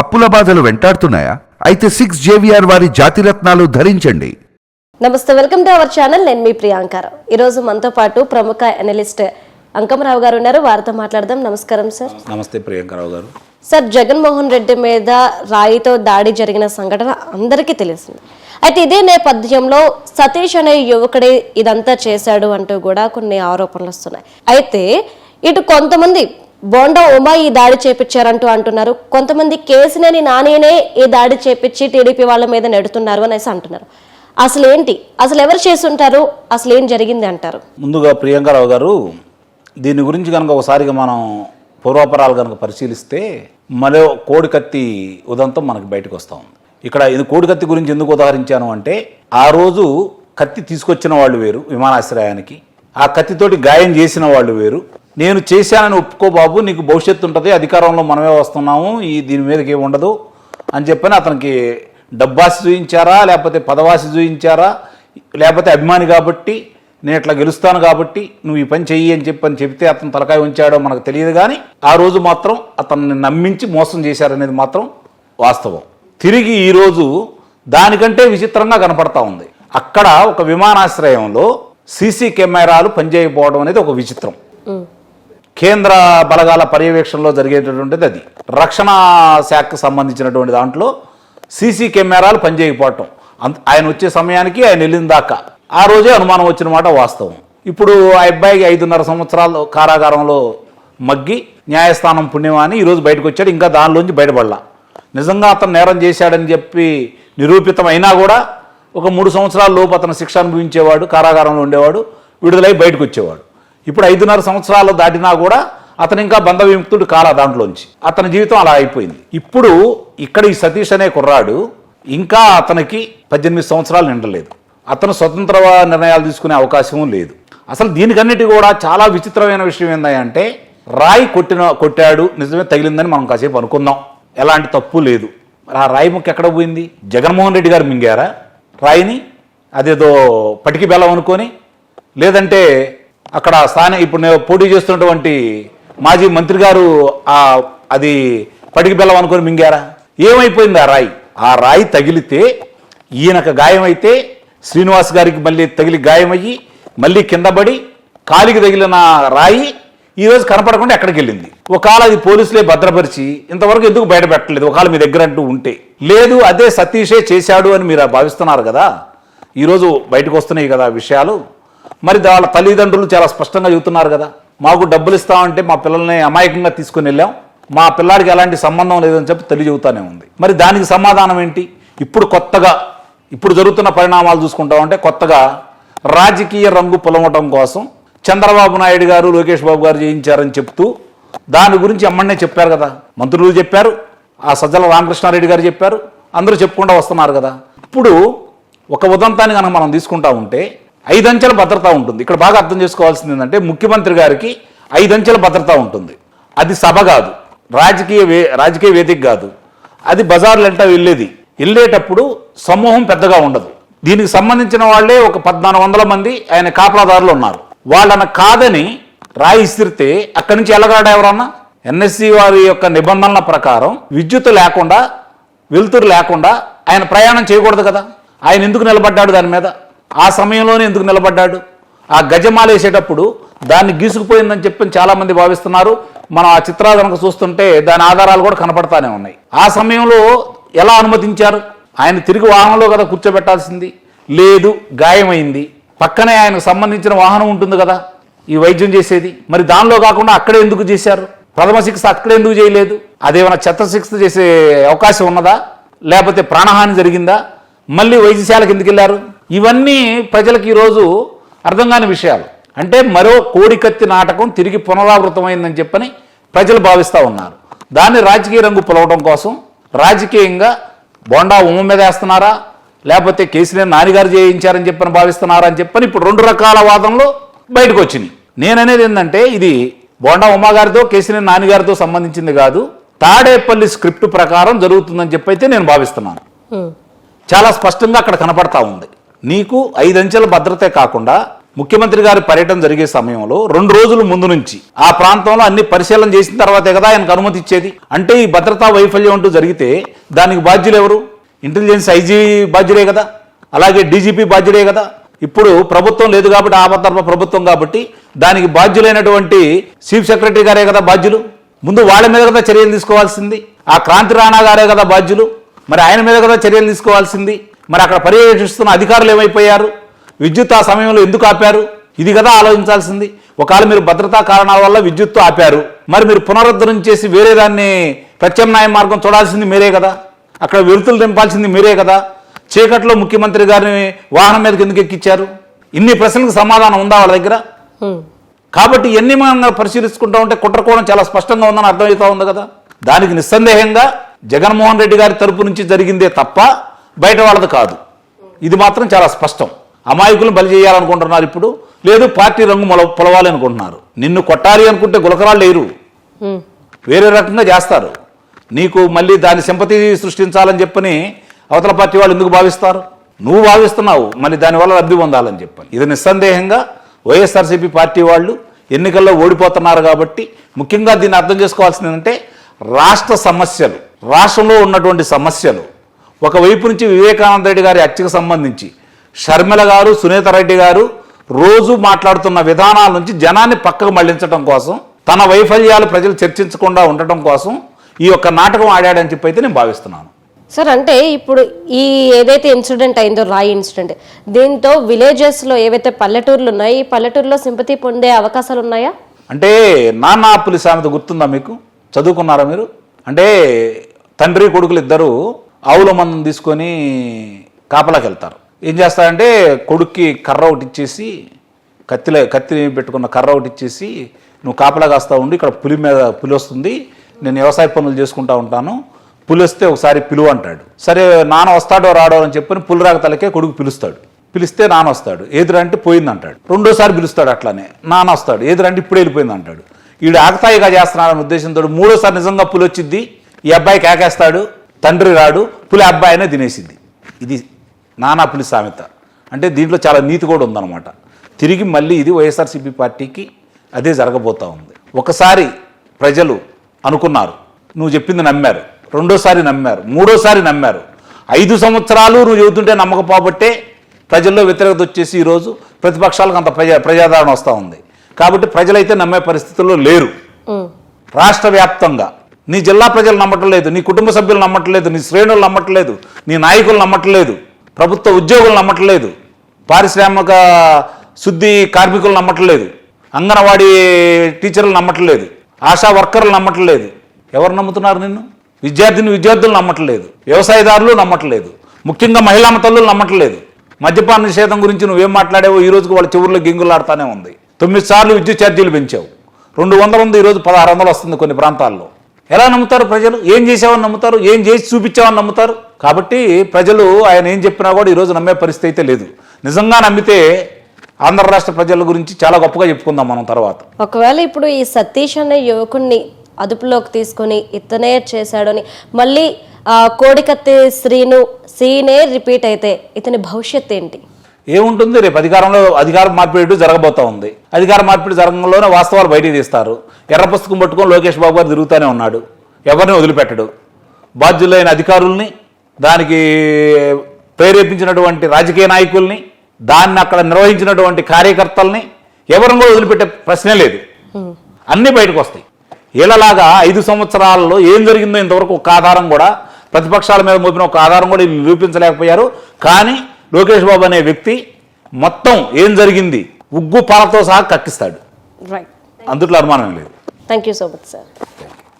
అప్పుల బాధలు వెంటాడుతున్నాయా? అయితే సిక్స్ జేవిఆర్ వారి జాతిరత్నాలు ధరించండి. నమస్తే వెల్కమ్ టు అవర్ ఛానల్. నేను మీ ప్రియాంకారావు ఈరోజు మనతో పాటు ప్రముఖ అనలిస్ట్ అంకమరావు గారు ఉన్నారు. వారితో మాట్లాడదాం. నమస్కారం సార్ నమస్తే ప్రియాంకరావు గారు. సార్ జగన్మోహన్ రెడ్డి మీద రాయితో దాడి జరిగిన సంఘటన అందరికీ తెలిసింది. అయితే ఇదే నేపథ్యంలో సతీష్ అనే యువకుడే ఇదంతా చేశాడు అంటూ కూడా కొన్ని ఆరోపణలు వస్తున్నాయి. అయితే ఇటు కొంతమంది బోండా ఉమా ఈ దాడి చేపించారంటూ అంటున్నారు. కొంతమంది కేసినేని నానేనే ఈ దాడి చేపించి టీడీపీ వాళ్ళ మీద నెడుతున్నారు అనేసి అంటున్నారు. అసలు ఏంటి అసలు ఎవరు చేసి ఉంటారు అసలు ఏం జరిగింది అంటారు? ముందుగా ప్రియాంకరావు గారు దీని గురించి కనుక ఒకసారిగా మనం పూర్వాపరాలు కనుక పరిశీలిస్తే మరో కోడి కత్తి ఉదంతం మనకి బయటకు వస్తూ ఉంది. ఇక్కడ ఇది కోడి కత్తి గురించి ఎందుకు ఉదాహరించాను అంటే ఆ రోజు కత్తి తీసుకొచ్చిన వాళ్ళు వేరు విమానాశ్రయానికి. ఆ కత్తితోటి గాయం చేసిన వాళ్ళు వేరు నేను చేశానని ఒప్పుకో బాబు నీకు భవిష్యత్తు ఉంటుంది అధికారంలో మనమే వస్తున్నాము ఈ దీని మీదకి ఏమి ఉండదు అని చెప్పని అతనికి డబ్బాసి చూయించారా లేకపోతే పదవాసి చూయించారా లేకపోతే అభిమాని కాబట్టి నేను ఇట్లా గెలుస్తాను కాబట్టి నువ్వు ఈ పని చెయ్యి అని చెప్పని చెప్తే అతను తలకాయ ఉంచాడో మనకు తెలియదు కానీ ఆ రోజు మాత్రం అతన్ని నమ్మించి మోసం చేశారనేది మాత్రం వాస్తవం. తిరిగి ఈరోజు దానికంటే విచిత్రంగా కనపడతా ఉంది. అక్కడ ఒక విమానాశ్రయంలో సీసీ కెమెరాలు పనిచేయకపోవడం అనేది ఒక విచిత్రం. కేంద్ర బలగాల పర్యవేక్షణలో జరిగేటటువంటిది అది. రక్షణ శాఖకు సంబంధించినటువంటి దాంట్లో సీసీ కెమెరాలు పనిచేయకపోవటం. అంత ఆయన వచ్చే సమయానికి ఆయన వెళ్ళిన దాకా. ఆ రోజే అనుమానం వచ్చిన మాట వాస్తవం. ఇప్పుడు ఆ అబ్బాయికి ఐదున్నర సంవత్సరాలు కారాగారంలో మగ్గి న్యాయస్థానం పుణ్యమాని ఈరోజు బయటకు వచ్చాడు ఇంకా దానిలోంచి బయటపడలా. నిజంగా అతను నేరం చేశాడని చెప్పి నిరూపితం అయినా కూడా ఒక మూడు సంవత్సరాల లోపు అతను శిక్ష అనుభవించేవాడు కారాగారంలో ఉండేవాడు విడుదలై బయటకు వచ్చేవాడు. ఇప్పుడు ఐదున్నర సంవత్సరాలు దాటినా కూడా అతను ఇంకా బంధ విముక్తుడు కాల దాంట్లోంచి. అతని జీవితం అలా అయిపోయింది. ఇప్పుడు ఇక్కడ ఈ సతీష్ అనే కుర్రాడు ఇంకా అతనికి పద్దెనిమిది సంవత్సరాలు నిండలేదు. అతను స్వతంత్ర నిర్ణయాలు తీసుకునే అవకాశం లేదు. అసలు దీనికన్నిటి కూడా చాలా విచిత్రమైన విషయం ఏంటంటే రాయి కొట్టిన కొట్టాడు నిజమే తగిలిందని మనం కాసేపు అనుకుందాం. ఎలాంటి తప్పు లేదు. ఆ రాయి ముక్క ఎక్కడ పోయింది? జగన్మోహన్ రెడ్డి గారు మింగారా? రాయిని అదేదో పటికి బెల్లం అనుకొని లేదంటే అక్కడ స్థానిక ఇప్పుడు నేను పోటీ చేస్తున్నటువంటి మాజీ మంత్రి గారు ఆ అది పడికి బెల్లం అనుకొని మింగారా? ఏమైపోయింది ఆ రాయి? ఆ రాయి తగిలితే ఈయనకు గాయమైతే శ్రీనివాస్ గారికి మళ్ళీ తగిలి గాయమయ్యి మళ్ళీ కింద పడి కాలికి తగిలిన రాయి ఈరోజు కనపడకుండా ఎక్కడికి వెళ్ళింది? ఒకవేళ అది పోలీసులే భద్రపరిచి ఇంతవరకు ఎందుకు బయట పెట్టలేదు? ఒకవేళ మీ దగ్గర అంటూ ఉంటే. లేదు అదే సతీషే చేశాడు అని మీరు భావిస్తున్నారు కదా? ఈరోజు బయటకు వస్తున్నాయి కదా విషయాలు. మరి వాళ్ళ తల్లిదండ్రులు చాలా స్పష్టంగా చెబుతున్నారు కదా. మాకు డబ్బులు ఇస్తామంటే మా పిల్లల్ని అమాయకంగా తీసుకుని వెళ్ళాం. మా పిల్లాడికి ఎలాంటి సంబంధం లేదని చెప్పి తెలియజెబుతానే ఉంది. మరి దానికి సమాధానం ఏంటి? ఇప్పుడు కొత్తగా ఇప్పుడు జరుగుతున్న పరిణామాలు చూసుకుంటామంటే కొత్తగా రాజకీయ రంగు పొలవటం కోసం చంద్రబాబు నాయుడు గారు లోకేష్ బాబు గారు చేయించారని చెప్తూ దాని గురించి అమ్మనే చెప్పారు కదా. మంత్రులు చెప్పారు. ఆ సజ్జల రామకృష్ణారెడ్డి గారు చెప్పారు. అందరూ చెప్పుకుంటూ వస్తున్నారు కదా. ఇప్పుడు ఒక ఉదంతాన్ని కనుక మనం తీసుకుంటా ఉంటే ఐదంచెల భద్రత ఉంటుంది. ఇక్కడ బాగా అర్థం చేసుకోవాల్సింది ఏంటంటే ముఖ్యమంత్రి గారికి ఐదంచెల భద్రత ఉంటుంది. అది సభ కాదు. రాజకీయ వే రాజకీయ వేదిక కాదు. అది బజార్లంటా వెళ్ళేది. వెళ్ళేటప్పుడు సమూహం పెద్దగా ఉండదు. దీనికి సంబంధించిన వాళ్ళే ఒక పద్నాలుగు వందల మంది ఆయన కాపలాదారులు ఉన్నారు. వాళ్ళని కాదని రాయి ఇసిరితే అక్కడి నుంచి వెళ్ళగాడు ఎవరన్నా? ఎన్ఎస్సి వారి యొక్క నిబంధనల ప్రకారం విద్యుత్ లేకుండా వెలుతురు లేకుండా ఆయన ప్రయాణం చేయకూడదు కదా. ఆయన ఎందుకు నిలబడ్డాడు దాని మీద? ఆ సమయంలోనే ఎందుకు నిలబడ్డాడు? ఆ గజమాలేసేటప్పుడు దాన్ని గీసుకుపోయిందని చెప్పి చాలామంది భావిస్తున్నారు. మనం ఆ చిత్రాలు కనుక చూస్తుంటే దాని ఆధారాలు కూడా కనపడతానే ఉన్నాయి. ఆ సమయంలో ఎలా అనుమతించారు? ఆయన తిరిగి వాహనంలో కదా కూర్చోబెట్టాల్సింది. లేదు గాయమైంది. పక్కనే ఆయనకు సంబంధించిన వాహనం ఉంటుంది కదా ఈ వైద్యం చేసేది. మరి దానిలో కాకుండా అక్కడే ఎందుకు చేశారు? ప్రథమ చికిత్స అక్కడే ఎందుకు చేయలేదు? అదేమైనా చెత్త చికిత్స చేసే అవకాశం ఉన్నదా? లేకపోతే ప్రాణహాని జరిగిందా? మళ్ళీ వైద్యశాలకు ఎందుకు వెళ్ళారు? ఇవన్నీ ప్రజలకు ఈరోజు అర్థం కాని విషయాలు. అంటే మరో కోడికత్తి నాటకం తిరిగి పునరావృతమైందని చెప్పని ప్రజలు భావిస్తూ ఉన్నారు. దాన్ని రాజకీయ రంగు పొలవడం కోసం రాజకీయంగా బోండా ఉమ్మ మీద వేస్తున్నారా? లేకపోతే కేసీఆర్ నానిగారు చేయించారని చెప్పని భావిస్తున్నారా అని చెప్పని ఇప్పుడు రెండు రకాల వాదనలు బయటకు వచ్చినాయి నేననేది ఏంటంటే ఇది బోండా ఉమ్మ గారితో కేసీఆర్ నానిగారితో సంబంధించింది కాదు. తాడేపల్లి స్క్రిప్ట్ ప్రకారం జరుగుతుందని చెప్పైతే నేను భావిస్తున్నాను. చాలా స్పష్టంగా అక్కడ కనపడతా ఉంది. నీకు ఐదంచెల భద్రతే కాకుండా ముఖ్యమంత్రి గారి పర్యటన జరిగే సమయంలో రెండు రోజుల ముందు నుంచి ఆ ప్రాంతంలో అన్ని పరిశీలన చేసిన తర్వాతే కదా ఆయనకు అనుమతి ఇచ్చేది. అంటే ఈ భద్రతా వైఫల్యం అంటూ జరిగితే దానికి బాధ్యులు ఎవరు? ఇంటెలిజెన్స్ ఐజీ బాధ్యుడే కదా. అలాగే డీజీపీ బాధ్యుడే కదా. ఇప్పుడు ప్రభుత్వం లేదు కాబట్టి ఆపద్ధర్మ ప్రభుత్వం కాబట్టి దానికి బాధ్యులైనటువంటి చీఫ్ సెక్రటరీ గారే కదా బాధ్యులు. ముందు వాళ్ళ మీద కదా చర్యలు తీసుకోవాల్సింది. ఆ క్రాంతి రాణా గారే కదా బాధ్యులు. మరి ఆయన మీద కదా చర్యలు తీసుకోవాల్సింది. మరి అక్కడ పర్యవేక్షిస్తున్న అధికారులు ఏమైపోయారు? విద్యుత్ ఆ సమయంలో ఎందుకు ఆపారు? ఇది కదా ఆలోచించాల్సింది. ఒకవేళ మీరు భద్రతా కారణాల వల్ల విద్యుత్తు ఆపారు మరి మీరు పునరుద్ధరణ చేసి వేరే దాన్ని ప్రత్యామ్నాయ మార్గం చూడాల్సింది మీరే కదా? అక్కడ వెలుతులు నింపాల్సింది మీరే కదా? చీకట్లో ముఖ్యమంత్రి గారిని వాహనం మీదకి ఎందుకు ఎక్కించారు ఇన్ని ప్రశ్నలకు సమాధానం ఉందా వాళ్ళ దగ్గర. కాబట్టి ఎన్ని మనం పరిశీలించుకుంటా ఉంటే కుట్రకోణం చాలా స్పష్టంగా ఉందని అర్థమవుతా ఉంది కదా? దానికి నిస్సందేహంగా జగన్మోహన్ రెడ్డి గారి తరపు నుంచి జరిగిందే తప్ప బయట వాళ్ళది కాదు. ఇది మాత్రం చాలా స్పష్టం. అమాయకులను బలి చేయాలనుకుంటున్నారు ఇప్పుడు. లేదు పార్టీ రంగు మొల పొలవాలి అనుకుంటున్నారు. నిన్ను కొట్టాలి అనుకుంటే గులకరాళ్ళు లేరు. వేరే రకంగా చేస్తారు. నీకు మళ్ళీ దాని సింపతి సృష్టించాలని చెప్పని అవతల పార్టీ వాళ్ళు ఎందుకు భావిస్తారు? నువ్వు భావిస్తున్నావు మళ్ళీ దానివల్ల లబ్ధి పొందాలని చెప్పని. ఇది నిస్సందేహంగా వైఎస్ఆర్సీపీ పార్టీ వాళ్ళు ఎన్నికల్లో ఓడిపోతున్నారు కాబట్టి ముఖ్యంగా దీన్ని అర్థం చేసుకోవాల్సింది ఏంటంటే రాష్ట్ర సమస్యలు రాష్ట్రంలో ఉన్నటువంటి సమస్యలు ఒకవైపు నుంచి వివేకానంద రెడ్డి గారి హత్యకు సంబంధించి షర్మిల గారు సునీత రెడ్డి గారు రోజు మాట్లాడుతున్న విధానాల నుంచి జనాన్ని పక్కకు మళ్ళించడం కోసం తన వైఫల్యాలు ప్రజలు చర్చించకుండా ఉండటం కోసం ఈ యొక్క నాటకం ఆడాడని చెప్పి అయితే నేను భావిస్తున్నాను. సార్ అంటే ఇప్పుడు ఈ ఏదైతే ఇన్సిడెంట్ అయిందో రాయి ఇన్సిడెంట్ దీంతో విలేజెస్లో ఏవైతే పల్లెటూర్లు ఉన్నాయో ఈ పల్లెటూరులో సింపతి పొందే అవకాశాలు ఉన్నాయా? అంటే నాన్న పులి సామెత గుర్తుందా మీకు? చదువుకున్నారా మీరు? అంటే తండ్రి కొడుకులు ఇద్దరు ఆవుల మందం తీసుకొని కాపలాకి వెళ్తారు. ఏం చేస్తారంటే కొడుక్కి కర్ర ఒకటి ఇచ్చేసి కత్తిలో కత్తి పెట్టుకున్న కర్ర ఒకటి ఇచ్చేసి నువ్వు కాపలా కాస్తా ఉండి ఇక్కడ పులి మీద పులి వస్తుంది నేను వ్యవసాయ పనులు చేసుకుంటా ఉంటాను పులి వస్తే ఒకసారి పిలువు అంటాడు. సరే నాన్న వస్తాడో రాడో అని చెప్పని పులిరాక తలకే కొడుకు పిలుస్తాడు. పిలిస్తే నాన్న వస్తాడు. ఎదురంటే పోయింది అంటాడు రెండోసారి పిలుస్తాడు అట్లానే. నాన్న వస్తాడు. ఎదురంటే ఇప్పుడే వెళ్ళిపోయింది అంటాడు. ఈడు ఆకతాయిగా చేస్తున్నాడన్న ఉద్దేశంతో మూడోసారి నిజంగా పులి వచ్చింది ఈ అబ్బాయి కేకేస్తాడు తండ్రి రాడు పులి అబ్బాయినే తినేసింది. ఇది నానా పులి సామెత. అంటే దీంట్లో చాలా నీతి కూడా ఉందన్నమాట. తిరిగి మళ్ళీ ఇది వైఎస్ఆర్సీపీ పార్టీకి అదే జరగబోతా ఉంది. ఒకసారి ప్రజలు అనుకున్నారు నువ్వు చెప్పింది నమ్మారు. రెండోసారి నమ్మారు. మూడోసారి నమ్మారు. ఐదు సంవత్సరాలు నువ్వు చెబుతుంటే నమ్మకపోబట్టే ప్రజల్లో వ్యతిరేకత వచ్చేసి ఈరోజు ప్రతిపక్షాలకు అంత ప్రజా ప్రజాదరణ వస్తూ ఉంది. కాబట్టి ప్రజలైతే నమ్మే పరిస్థితుల్లో లేరు. రాష్ట్ర వ్యాప్తంగా నీ జిల్లా ప్రజలు నమ్మట్లేదు నీ కుటుంబ సభ్యులు నమ్మట్లేదు నీ శ్రేణులు నమ్మట్లేదు నీ నాయకులు నమ్మట్లేదు ప్రభుత్వ ఉద్యోగులు నమ్మట్లేదు పారిశ్రామిక శుద్ధి కార్మికులు నమ్మట్లేదు అంగన్వాడీ టీచర్లు నమ్మట్లేదు ఆశా వర్కర్లు నమ్మట్లేదు. ఎవరు నమ్ముతున్నారు నిన్ను? విద్యార్థిని విద్యార్థులు నమ్మట్లేదు వ్యవసాయదారులు నమ్మట్లేదు ముఖ్యంగా మహిళా తల్లులు నమ్మట్లేదు. మద్యపాన నిషేధం గురించి నువ్వేం మాట్లాడేవో ఈ రోజుకి వాళ్ళ చెవుల్లో గింగులాడుతూనే ఉంది. తొమ్మిది సార్లు విద్యుత్ ఛార్జీలు పెంచావు. రెండు వందలు ఉంది ఈరోజు పదహారు వందలు వస్తుంది కొన్ని ప్రాంతాల్లో. ఎలా నమ్ముతారు ప్రజలు? ఏం చేసావని నమ్ముతారు? ఏం చేసి చూపించావని నమ్ముతారు? కాబట్టి ప్రజలు ఆయన ఏం చెప్పినా కూడా ఈరోజు నమ్మే పరిస్థితి అయితే లేదు. నిజంగా నమ్మితే ఆంధ్ర రాష్ట్ర ప్రజల గురించి చాలా గొప్పగా చెప్పుకుందాం మనం తర్వాత. ఒకవేళ ఇప్పుడు ఈ సతీష్ అనే యువకుణ్ణి అదుపులోకి తీసుకొని ఇతనే చేశాడని మళ్ళీ కోడికత్తి శ్రీను సీనే రిపీట్ అయితే ఇతని భవిష్యత్ ఏంటి ఏముంటుంది? రేపు అధికారంలో అధికార మార్పిడి జరగబోతా ఉంది. అధికార మార్పిడి జరగంలోనే వాస్తవాలు బయటికి తీస్తారు. ఎర్ర పుస్తకం పట్టుకొని లోకేష్ బాబు గారు తిరుగుతూనే ఉన్నాడు. ఎవరిని వదిలిపెట్టడు. బాధ్యులైన అధికారుల్ని దానికి ప్రేరేపించినటువంటి రాజకీయ నాయకుల్ని దాన్ని అక్కడ నిర్వహించినటువంటి కార్యకర్తల్ని ఎవరిని వదిలిపెట్టే ప్రశ్నే లేదు. అన్నీ బయటకు వస్తాయి. ఇలాగా ఐదు సంవత్సరాల్లో ఏం జరిగిందో ఇంతవరకు ఒక ఆధారం కూడా ప్రతిపక్షాల మీద మోపిన ఒక ఆధారం కూడా నిరూపించలేకపోయారు. కానీ లోకేష్ బాబు అనే వ్యక్తి మొత్తం ఏం జరిగింది ఉగ్గు పాలతో సహా కక్కిస్తాడు. రైట్ అందుట్లో అనుమానం లేదు. Thank you so much sir